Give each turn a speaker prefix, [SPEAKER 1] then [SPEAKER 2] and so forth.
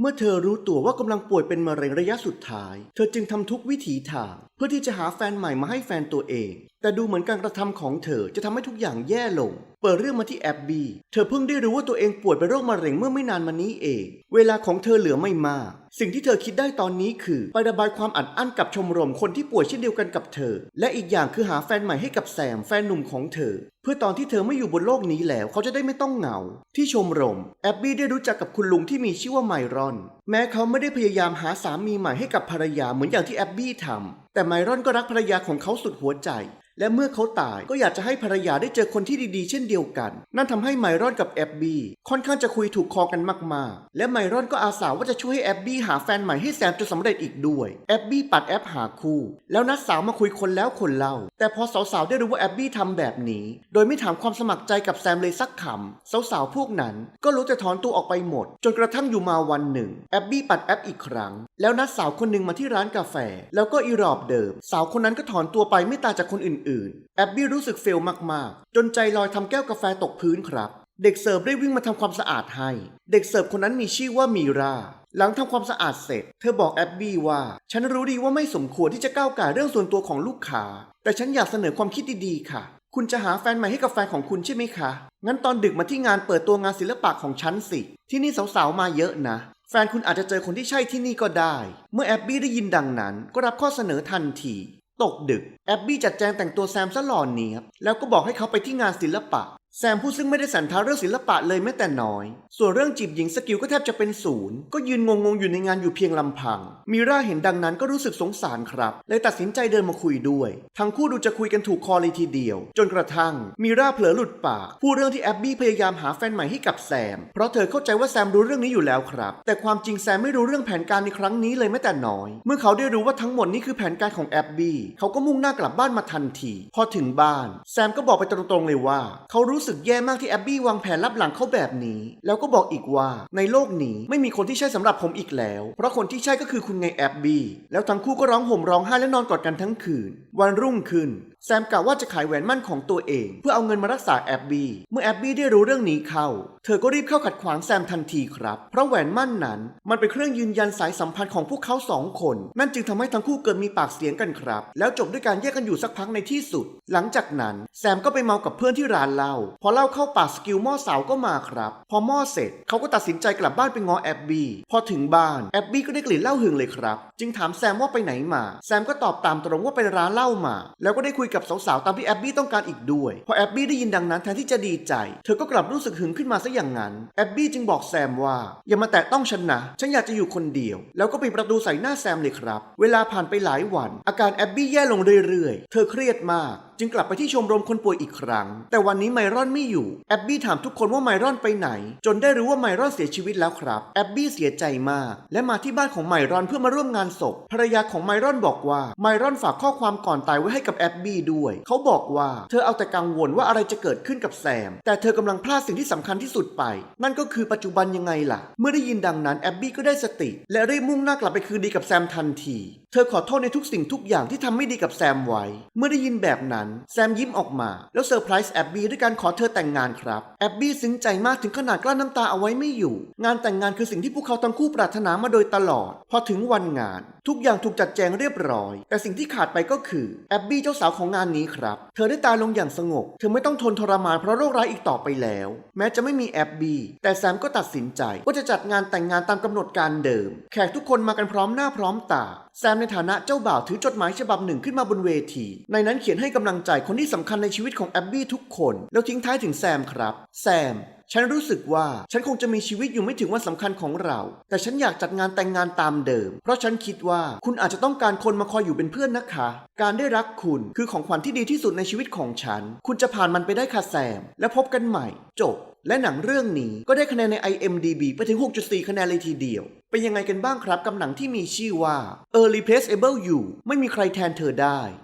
[SPEAKER 1] เมื่อเธอรู้ตัวว่ากำลังป่วยเป็นมะเร็งระยะสุดท้าย เธอจึงทำทุกวิถีทาง เพื่อที่จะหาแฟนใหม่มาให้แฟนตัวเอง แต่ดูเหมือนการกระทำของเธอจะทำให้ทุกอย่างแย่ลง เปิดเรื่องมาที่แอบบี้ เธอเพิ่งได้รู้ว่าตัวเองป่วยเป็นโรคมะเร็งเมื่อไม่นานมานี้เอง เวลาของเธอเหลือไม่มาก สิ่งที่เธอคิดได้ตอนนี้คือ ไประบายความอัดอั้นกับชมรมคนที่ป่วยเช่นเดียวกันกับเธอ และอีกอย่างคือหาแฟนใหม่ให้กับแซมแฟนหนุ่มของเธอ เพื่อตอนที่เธอไม่อยู่บนโลกนี้แล้วเขาจะได้ไม่ต้องเหงา ที่ชมรมแอบบี้ได้รู้จักกับคุณลุงที่มีชื่อว่าไมรอน แม้เขาไม่ได้พยายามหาสามีใหม่ให้กับภรรยาเหมือนอย่างที่แอบบี้ทำแต่ไมรอนก็รักภรรยาของเขาสุดหัวใจ และเมื่อเขาตายก็อยากจะให้ภรรยาได้เจอคนที่ดีๆ เช่นเดียวกัน นั่นทำให้ไมรอนกับแอบบี้ค่อนข้างจะคุยถูกคอกันมากๆ และไมรอนก็อาสาว่าจะช่วยให้แอบบี้หาแฟนใหม่ให้แซมจนสำเร็จอีกด้วยแอบบี้ปัดแอปหาคู่ แล้วนัดสาวมาคุยคนแล้วคนเล่า แต่พอสาวๆได้รู้ว่าแอบบี้ทำแบบนี้ โดยไม่ถามความสมัครใจกับแซมเลยสักคำสาวๆพวกนั้นก็รู้แต่ถอนตัวออกไปหมด จนกระทั่งอยู่มาวันหนึ่งแอบบี้ปัดแอปอีกครั้ง แล้วนัดสาวคนหนึ่งมาที่ร้านกาแฟ แล้วก็อีรอบเดิม สาวคนนั้นก็ถอนตัวไปไม่ตาจากคนอื่นๆ แอบบี้รู้สึกเฟลมากๆ จนใจลอยทำแก้วกาแฟตกพื้นครับ เด็กเสิร์ฟได้วิ่งมาทำความสะอาดให้ เด็กเสิร์ฟคนนั้นมีชื่อว่ามีรา หลังทำความสะอาดเสร็จ เธอบอกแอบบี้ว่า ฉันรู้ดีว่าไม่สมควรที่จะก้าวก่ายเรื่องส่วนตัวของลูกค้า แต่ฉันอยากเสนอความคิดดีๆค่ะ คุณจะหาแฟนใหม่ให้กับแฟนของคุณใช่ไหมคะ งั้นตอนดึกมาที่งานเปิดตัวงานศิลปะของฉันสิ ที่นี่สาวๆมาเยอะนะ แฟนคุณอาจจะเจอคนที่ใช่ที่นี่ก็ได้ เมื่อแอบบี้ได้ยินดังนั้น ก็รับข้อเสนอทันที ตกดึก แอบบี้จัดแจงแต่งตัวแซมซะหล่อเนียบแล้วก็บอกให้เขาไปที่งานศิลปะแซมผู้ซึ่งไม่ได้สันทัดเรื่องศิลปะเลยแม้แต่น้อย ส่วนเรื่องจีบหญิงสกิลก็แทบจะเป็นศูนย์ ก็ยืนงงๆอยู่ในงานอยู่เพียงลำพัง มีร่าเห็นดังนั้นก็รู้สึกสงสารครับ เลยตัดสินใจเดินมาคุยด้วย ทั้งคู่ดูจะคุยกันถูกคอเลยทีเดียว จนกระทั่ง มีร่าเผลอหลุดปาก พูดเรื่องที่แอบบี้พยายามหาแฟนใหม่ให้กับแซม เพราะเธอเข้าใจว่าแซมรู้เรื่องนี้อยู่แล้วครับ แต่ความจริงแซมไม่รู้เรื่องแผนการในครั้งนี้เลยแม้แต่น้อย เมื่อเขาได้รู้ว่าทั้งหมดนี้คือแผนการของแอบบี้เขาก็มุ่งหน้ากลับบ้านมาทันที พอถึงบ้าน แซมก็บอกไปตรงๆเลยว่าเขารูู้้สึกแย่มากที่แอบบี้วางแผนรับหลังเขาแบบนี้ แล้วก็บอกอีกว่า ในโลกนี้ไม่มีคนที่ใช่สำหรับผมอีกแล้ว เพราะคนที่ใช่ก็คือคุณไงแอบบี้แล้วทั้งคู่ก็ร้องห่มร้องไห้และนอนกอดกันทั้งคืน วันรุ่งขึ้นแซมกล่าวว่าจะขายแหวนมั่นของตัวเอง เพื่อเอาเงินมารักษาแอบบี้ เมื่อแอบบี้ได้รู้เรื่องนี้เข้า เธอก็รีบเข้าขัดขวางแซมทันทีครับ เพราะแหวนมั่นนั้นมันเป็นเครื่องยืนยันสายสัมพันธ์ของพวกเขาสองคน นั่นจึงทำให้ทั้งคู่เกิดมีปากเสียงกันครับ แล้วจบด้วยการแยกกันอยู่สักพักในที่สุด หลังจากนั้นแซมก็ไปเมากับเพื่อนที่ร้านเหล้า พอเหล้าเข้าปากสกิลหม้อสาวก็มาครับ พอหม้อเสร็จเขาก็ตัดสินใจกลับบ้านไปง้อแอบบี้ พอถึงบ้านแอบบี้ก็ได้กลิ่นเหล้าหึงเลยครับ จึงถามแซมว่าไปไหนมา แซมก็ตอบตามตรงว่าไปร้านเหล้ามา แล้วก็ได้คุยกับสาวๆตามที่แอบบี้ต้องการอีกด้วย พอแอบบี้ได้ยินดังนั้นแทนที่จะดีใจ เธอก็กลับรู้สึกหึงขึ้นมาซะอย่างนั้น แอบบี้จึงบอกแซมว่า อย่ามาแตะต้องฉันนะ ฉันอยากจะอยู่คนเดียว แล้วก็ปิดประตูใส่หน้าแซมเลยครับ เวลาผ่านไปหลายวัน อาการแอบบี้แย่ลงเรื่อยๆ เธอเครียดมากจึงกลับไปที่ชมรมคนป่วยอีกครั้ง แต่วันนี้ไมรอนไม่อยู่ แอบบี้ถามทุกคนว่าไมรอนไปไหน จนได้รู้ว่าไมรอนเสียชีวิตแล้วครับ แอบบี้เสียใจมาก และมาที่บ้านของไมรอนเพื่อมาร่วมงานศพ ภรรยาของไมรอนบอกว่าไมรอนฝากข้อความก่อนตายไว้ให้กับแอบบี้ด้วย เขาบอกว่าเธอเอาแต่กังวลว่าอะไรจะเกิดขึ้นกับแซม แต่เธอกำลังพลาดสิ่งที่สำคัญที่สุดไป นั่นก็คือปัจจุบันยังไงล่ะ เมื่อได้ยินดังนั้นแอบบี้ก็ได้สติ และรีบมุ่งหน้ากลับไปคืนดีกับแซมทันที เธอขอโทษในทุกสิ่งทุกอย่างที่ทำไม่ดีกับแซมไว้ เมื่อได้ยินแบบนั้นแซมยิ้มออกมา แล้วเซอร์ไพรส์แอบบี้ด้วยการขอเธอแต่งงานครับ แอบบี้ซึ้งใจมากถึงขนาดกลั้นน้ำตาเอาไว้ไม่อยู่ งานแต่งงานคือสิ่งที่พวกเขาทั้งคู่ปรารถนามาโดยตลอด พอถึงวันงาน ทุกอย่างถูกจัดแจงเรียบร้อย แต่สิ่งที่ขาดไปก็คือแอบบี้เจ้าสาวของงานนี้ครับ เธอได้ตายลงอย่างสงบ เธอไม่ต้องทนทรมานเพราะโรคร้ายอีกต่อไปแล้ว แม้จะไม่มีแอบบี้แต่แซมก็ตัดสินใจว่าจะจัดงานแต่งงานตามกำหนดการเดิม แขกทุกคนมากันพร้อมหน้าพร้อมตาแซมในฐานะเจ้าบ่าวถือจดหมายฉบับหนึ่งขึ้นมาบนเวที ในนั้นเขียนให้กำลังใจคนที่สำคัญในชีวิตของแอบบี้ทุกคน แล้วทิ้งท้ายถึงแซมครับ แซม ฉันรู้สึกว่าฉันคงจะมีชีวิตอยู่ไม่ถึงวันสำคัญของเรา แต่ฉันอยากจัดงานแต่งงานตามเดิม เพราะฉันคิดว่าคุณอาจจะต้องการคนมาคอยอยู่เป็นเพื่อนนะคะ การได้รักคุณคือของขวัญที่ดีที่สุดในชีวิตของฉัน คุณจะผ่านมันไปได้ค่ะแซม และพบกันใหม่ จบ และหนังเรื่องนี้ก็ได้คะแนนใน IMDB ไปถึง 6.4 คะแนนเลยทีเดียว เป็นยังไงกันบ้างครับกับหนังที่มีชื่อว่า A Replaceable You ไม่มีใครแทนเธอได้